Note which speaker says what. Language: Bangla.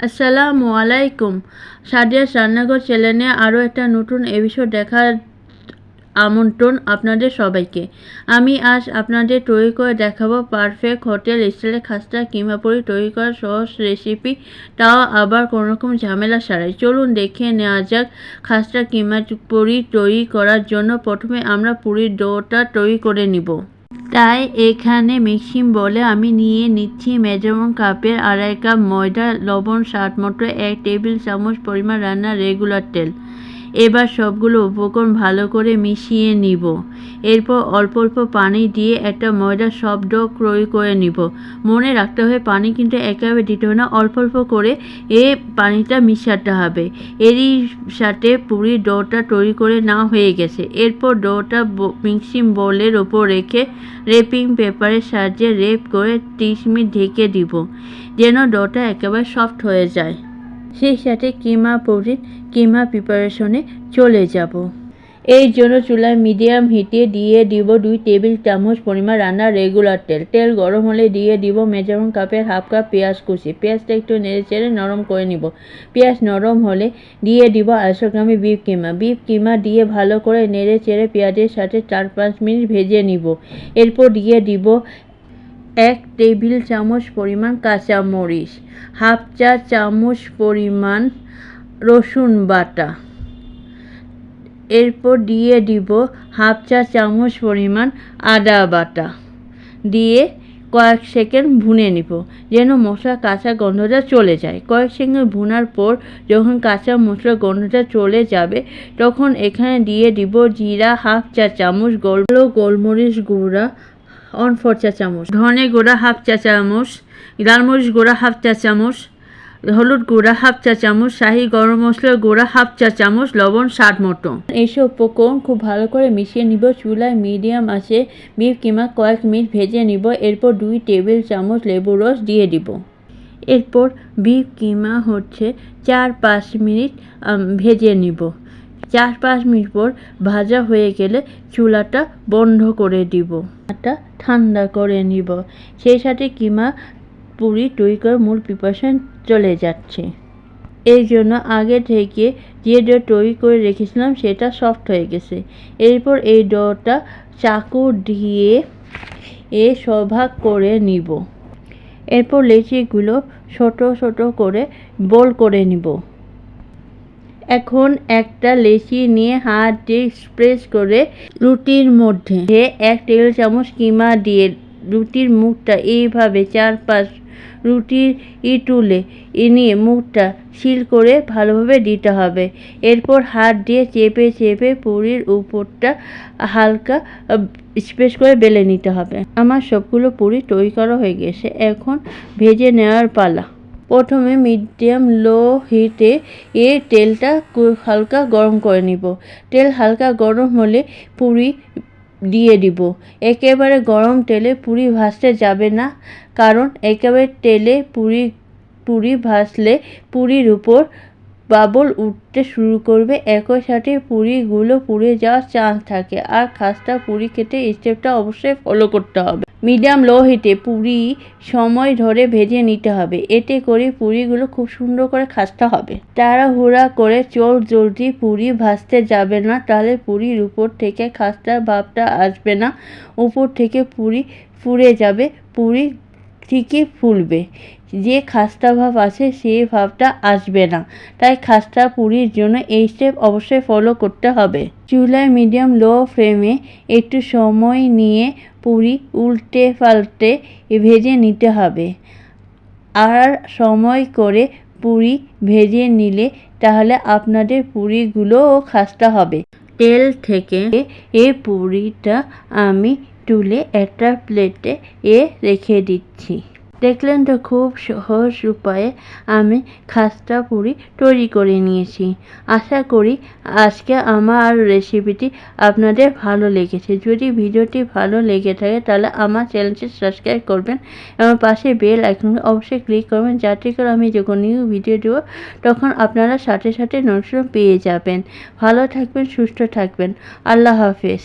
Speaker 1: আসসালামু আলাইকুম। সাদিয়াস রান্নাঘর চ্যানেলে আরও একটা নতুন এপিসোড দেখার আমন্ত্রণ আপনাদের সবাইকে। আমি আজ আপনাদের তৈরি করে দেখাবো পারফেক্ট হোটেল স্টাইলে খাস্তা কিমা পরি তৈরি করার সহজ রেসিপি তাও আবার কোনোরকম ঝামেলা ছাড়াই। চলুন দেখে নেওয়া যাক খাস্তা কিমা পরি তৈরি করার জন্য প্রথমে আমরা পুরীর ডোটা তৈরি করে নিব। তাই এখানে মিক্সিং বলে আমি নিয়ে নিচ্ছি মেজারমেন্ট কাপের আড়াই কাপ ময়দা, লবণ, স্বাদ মতো এক টেবিল চামচ পরিমাণ রান্নার রেগুলার তেল। এবার সবগুলো উপকরণ ভালো করে মিশিয়ে নিব। এরপর অল্প অল্প পানি দিয়ে একটা ময়দা সব ডো ক্রয় করে নিব। মনে রাখতে হবে, পানি কিন্তু একেবারে দিতে হবে না, অল্প অল্প করে এ পানিটা মিশাতে হবে। এরই সাথে পুরি ডোটা তৈরি করে না হয়ে গেছে। এরপর ডোটা মিক্সিং বোলের ওপর রেখে রেপিং পেপারের সাহায্যে রেপ করে তিরিশ মিনিট ঢেকে দিব, যেন ডোটা একেবারে সফট হয়ে যায়। সেই সাথে কিমা পরির কিমা প্রিপারেশনে চলে যাব। এই জন্য চুলায় মিডিয়াম হিটে দিয়ে দিব দুই টেবিল চামচ পরিমাণ রান্নার রেগুলার তেল। তেল গরম হলে দিয়ে দিব মেজারমেন্ট কাপের হাফ কাপ পেঁয়াজ কুচি। পেঁয়াজটা একটু নেড়ে চেড়ে নরম করে নিব। পেঁয়াজ নরম হলে দিয়ে দিব আড়াইশো গ্রামে বিফ কিমা। বিফ কিমা দিয়ে ভালো করে নেড়ে চেড়ে পেঁয়াজের সাথে চার পাঁচ মিনিট ভেজে নিব। এরপর দিয়ে দিব এক টেবিল চামচ পরিমাণ কাঁচা মরিচ, হাফ চা চামচ পরিমাণ রসুন বাটা। এরপর দিয়ে দিব হাফ চা চামচ পরিমাণ আদা বাটা। দিয়ে কয়েক সেকেন্ড ভুনে নিব, যেন মশলা কাঁচা গন্ধটা চলে যায়। কয়েক সেকেন্ড ভুনার পর যখন কাঁচা মশলা গন্ধটা চলে যাবে, তখন এখানে দিয়ে দিব জিরা হাফ চা চামচ গোল গোলমরিচ গুঁড়া ওয়ান ফোর চা চামচ ধনে গুঁড়া হাফ চা চামচ লালমরিচ গুঁড়া হাফ চা চামচ হলুদ গুঁড়া হাফ চা চামচ শাহি গরম মশলার গুঁড়া হাফ চা চামচ লবণ স্বাদ মতো এইসব উপকরণ খুব ভালো করে মিশিয়ে নিব, চুলায় মিডিয়াম আছে বিফ কিমা কয়েক মিনিট ভেজে নিব, এরপর দুই টেবিল চামচ লেবু রস দিয়ে দিব। এরপর বিফ কিমা হচ্ছে চার পাঁচ মিনিট ভেজে নিব। চার পাঁচ মিনিট পর ভাজা হয়ে গেলে চুলাটা বন্ধ করে দিব। এটা ঠান্ডা করে নিব। সেই সাথে কিমা পুরি তৈরি করে মূল প্রিপারেশন চলে যাচ্ছে। এই জন্য আগে থেকে যে ডো তৈরি করে রেখেছিলাম সেটা সফট হয়ে গেছে। এরপর এই ডোটা চাকু দিয়ে এ সভাগ করে নিব। এরপর লেচিগুলো ছোট ছোট করে বল করে নিব। এখন একটা লেচি নিয়ে হাত দিয়ে স্প্রেস করে রুটির মধ্যে। এক টেবিল চামচ কিমা দিয়ে রুটির মুখটা এইভাবে চার পাঁচ রুটির ই তুলে এ নিয়ে মুখটা সিল করে ভালোভাবে দিতে হবে। এরপর হাত দিয়ে চেপে চেপে পুরির উপরটা হালকা স্পেস করে বেলে নিতে হবে। আমার সবগুলো পুরি তৈরি করা হয়ে গেছে। এখন ভেজে নেওয়ার পালা। প্রথমে মিডিয়াম, লো হিটে এ তেলটা হালকা গরম করে নিব। তেল হালকা গরম হলে পুরি দিয়ে দিব। একেবারে গরম তেলে পুরি ভাসতে যাবে না, কারণ একেবারে তেলে পুরি পুরি ভাসলে পুরির উপর বাবল উঠতে শুরু করবে। একই সাথে পুরিগুলো পুড়ে যাওয়ার চান্স থাকে। আর খাসটা পুরি খেতে স্টেপটা অবশ্যই ফলো করতে হবে। মিডিয়াম লো হিটে পুরি সময় ধরে ভেজে নিতে হবে। এতে করে পুরিগুলো খুব সুন্দর করে খাসতে হবে। তাড়াহুড়া করে চোর জলদি পুরি ভাসতে যাবে না, তাহলে পুরির উপর থেকে খাস্তার ভাবটা আসবে না। উপর থেকে পুরি ফুরে যাবে। পুরি ঠিকই ফুলবে। যে খাস্তা ভাব আছে সেই ভাবটা আসবে না। তাই খাস্তা পুরির জন্য এই স্টেপ অবশ্যই ফলো করতে হবে। চুলায় মিডিয়াম লো ফ্লেমে একটু সময় নিয়ে পুরি উল্টে পাল্টে ভেজে নিতে হবে। আর সময় করে পুরি ভেজে নিলে তাহলে আপনাদের পুরিগুলোও খাস্তা হবে। তেল থেকে এ পুরিটা আমি তুলে একটা প্লেটে এ রেখে দিচ্ছি। দেখলেন তো খুব সহজ উপায়ে আমি খাস্তা পুরি তৈরি করে নিয়েছি। আশা করি আজকে আমার রেসিপিটি আপনাদের ভালো লেগেছে। যদি ভিডিওটি ভালো লেগে থাকে তাহলে আমার চ্যানেলটি সাবস্ক্রাইব করবেন এবং পাশে বেল আইকন অবশ্যই ক্লিক করবেন যাতে করে আমি যখন নিউ ভিডিও দেবো তখন আপনারা সাথে সাথে নোটিফিকেশন পেয়ে যাবেন। ভালো থাকবেন, সুস্থ থাকবেন। আল্লাহ হাফেজ।